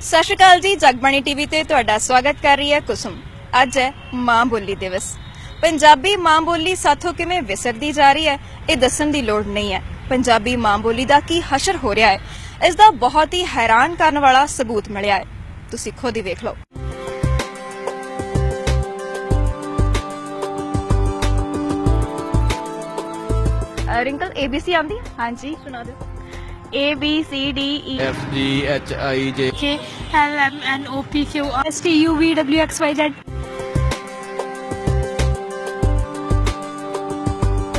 ਸਤਿ ਸ਼੍ਰੀ ਅਕਾਲ ਜੀ ਜਗਬਾਣੀ ਟੀਵੀ ਤੇ ਤੁਹਾਡਾ ਸਵਾਗਤ ਕਰ ਰਹੀ ਹੈ ਕੁਸੁਮ। ਅੱਜ ਹੈ ਮਾਂ ਬੋਲੀ ਦਿਵਸ। ਪੰਜਾਬੀ ਮਾਂ ਬੋਲੀ ਸਾਥੋਂ ਕਿਵੇਂ ਵਿਸਰਦੀ ਜਾ ਰਹੀ ਹੈ ਇਹ ਦੱਸਣ ਦੀ ਲੋੜ ਨਹੀਂ ਹੈ। ਪੰਜਾਬੀ ਮਾਂ ਬੋਲੀ ਦਾ ਕੀ ਹਸ਼ਰ ਹੋ ਰਿਹਾ ਹੈ ਇਸ ਦਾ ਬਹੁਤ ਹੀ ਹੈਰਾਨ ਕਰਨ ਵਾਲਾ ਸਬੂਤ ਮਿਲਿਆ ਹੈ। ਤੁਸੀਂ ਖੁਦ ਹੀ ਵੇਖ ਲਓ। ਰਿੰਕਲ ABC ਆਂਦੀ ਹਾਂਜੀ ਸੁਣਾ ਦਿਓ। A B C D E F G H I J K L M N O P Q R S T U V W X Y Z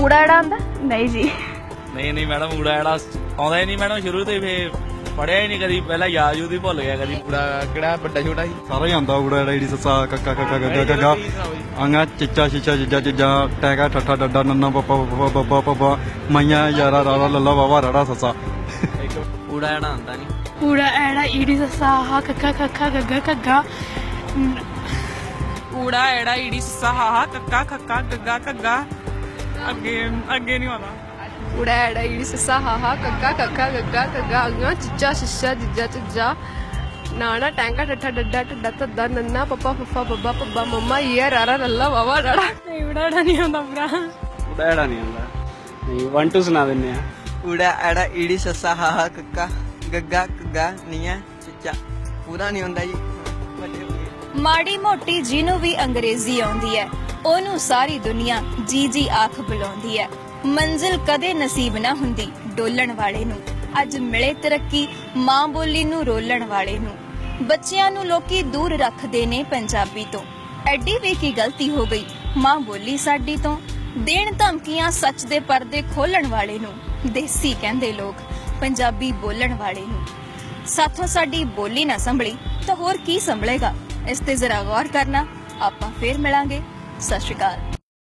ਊੜਾ ੜਾ ਆਂਦਾ ਨਹੀਂ ਜੀ ਨਹੀਂ ਨਹੀਂ ਮੈਡਮ ਊੜਾ ਜਿਹੜਾ ਆਉਂਦਾ ਹੀ ਨਹੀਂ ਮੈਡਮ ਸ਼ੁਰੂ ਤੋਂ ਹੀ ਫੇ ਪੜਿਆ ਹੀ ਨਹੀਂ ਕਦੀ ਪਹਿਲਾਂ ਯਾਦ ਯੂਦ ਹੀ ਭੁੱਲ ਗਿਆ ਕਦੀ ਪੂਰਾ ਕਿਹੜਾ ਵੱਡਾ ਛੋਟਾ ਸੀ ਸਾਰਾ ਹੀ ਆਉਂਦਾ ਉੜਾ ਜਿਹੜੀ ਸੱਸਾ ਕੱਕਾ ਕੱਕਾ ਗੱਗਾ ਗੱਗਾ ਆਂਗਾ ਚਿੱਚਾ ਛਿੱਚਾ ਜਿੱਜਾ ਜਿੱਜਾ ਟੈਗਾ ਠੱਠਾ ਡੱਡਾ ਨੰਨਾ ਪਪਾ ਪਪਾ ਪਪਾ ਪਪਾ ਮਈਆਂ ਯਾਰਾ ਰਾਰਾ ਲੱਲਾ ਵਾਵਾ ਰੜਾ ਸੱਸਾ ਊੜਾ ਜਿਹੜਾ ਆਉਂਦਾ ਨਹੀਂ ਊੜਾ ਐੜਾ ਈੜੀ ਸੱਸਾ ਹਾ ਕੱਕਾ ਕੱਕਾ ਗੱਗਾ ਕੱਗਾ। ਊੜਾ ਐੜਾ ਈੜੀ ਸੱਸਾ ਹਾਹਾ ਕੱਕਾ ਖੱਕਾ ਗੱਗਾ ਕੱਗਾ। ਅੱਗੇ ਅੱਗੇ ਨਹੀਂ ਆਉਂਦਾ। ਉੜਾ ਐੜਾ ਈੜੀ ਸੱਸਾ ਹਾਹਾ ਕੱਕਾ ਕੱਕਾ ਗੱਗਾ ਕੱਗਾ। ਅੰਗਾ ਚਿੱਚਾ ਸ਼ਿੱਸ਼ਾ ਜਿੱਜਾ ਚਿੱਜਾ। ਨਾਣਾ ਟੈਂਕਾ ਠੱਠਾ ਡੱਡਾ ਟੱਡਾ ਤੱਦਾ ਨੰਨਾ ਪਪਾ ਫੱਫਾ ਬੱਬਾ ਪੱਬਾ ਮੰਮਾ ਇਹ ਰਾਰਾ ਲੱਲਾ ਵਾਵਾ ਰੜਾ। ਨਹੀਂ ਊੜਾ ਐੜਾ ਨਹੀਂ ਆਉਂਦਾ। ਪੂਰਾ ਊੜਾ ਐੜਾ ਨਹੀਂ ਆਉਂਦਾ। ਨਹੀਂ 1 2 ਸੁਣਾ ਦਿੰਨੇ ਆ। ਊੜਾ ਐੜਾ ਈੜੀ ਸੱਸਾ ਹਾਹਾ ਕੱਕਾ ਗੱਗਾ ਕੱਗਾ ਨੀਆ ਚਿੱਚਾ ਪੂਰਾ ਨਹੀਂ ਹੁੰਦਾ ਜੀ ਮਾੜੀ ਮੋਟੀ ਜਿਹਨੂੰ ਵੀ ਅੰਗਰੇਜ਼ੀ ਆਉਂਦੀ ਹੈ, ਉਹਨੂੰ ਸਾਰੀ ਦੁਨੀਆ ਜੀ ਜੀ ਆਖ ਬੁਲਾਉਂਦੀ ਹੈ। ਮੰਜ਼ਿਲ ਕਦੇ ਨਸੀਬ ਨਾ ਹੁੰਦੀ ਡੋਲਣ ਵਾਲੇ ਨੂੰ। ਅੱਜ ਮਿਲੇ ਤਰੱਕੀ ਮਾਂ ਬੋਲੀ ਨੂੰ ਰੋਲਣ ਵਾਲੇ ਨੂੰ। ਬੱਚਿਆਂ ਨੂੰ ਲੋਕੀ ਦੂਰ ਰੱਖਦੇ ਨੇ ਪੰਜਾਬੀ ਤੋਂ। ਐਡੀ ਵੀ ਕੀ ਗਲਤੀ ਹੋ ਗਈ? ਮਾਂ ਬੋਲੀ ਸਾਡੀ ਤੋਂ। ਦੇਣ ਧਮਕੀਆਂ ਸੱਚ ਦੇ ਪਰਦੇ ਖੋਲਣ ਵਾਲੇ ਨੂੰ, ਦੇਸੀ ਕਹਿੰਦੇ ਲੋਕ, ਪੰਜਾਬੀ ਬੋਲਣ ਵਾਲੇ ਨੂੰ। ਸਾਥੋਂ ਸਾਡੀ ਬੋਲੀ ਨਾ ਸੰਭਲੀ, ਤਾਂ ਹੋਰ ਕੀ ਸੰਭਲੇਗਾ? ਇਸ ਤੇ ਜ਼ਰਾ ਗੌਰ ਕਰਨਾ, ਆਪਾਂ ਫੇਰ ਮਿਲਾਂਗੇ। ਸਤਿ ਸ਼੍ਰੀ ਅਕਾਲ।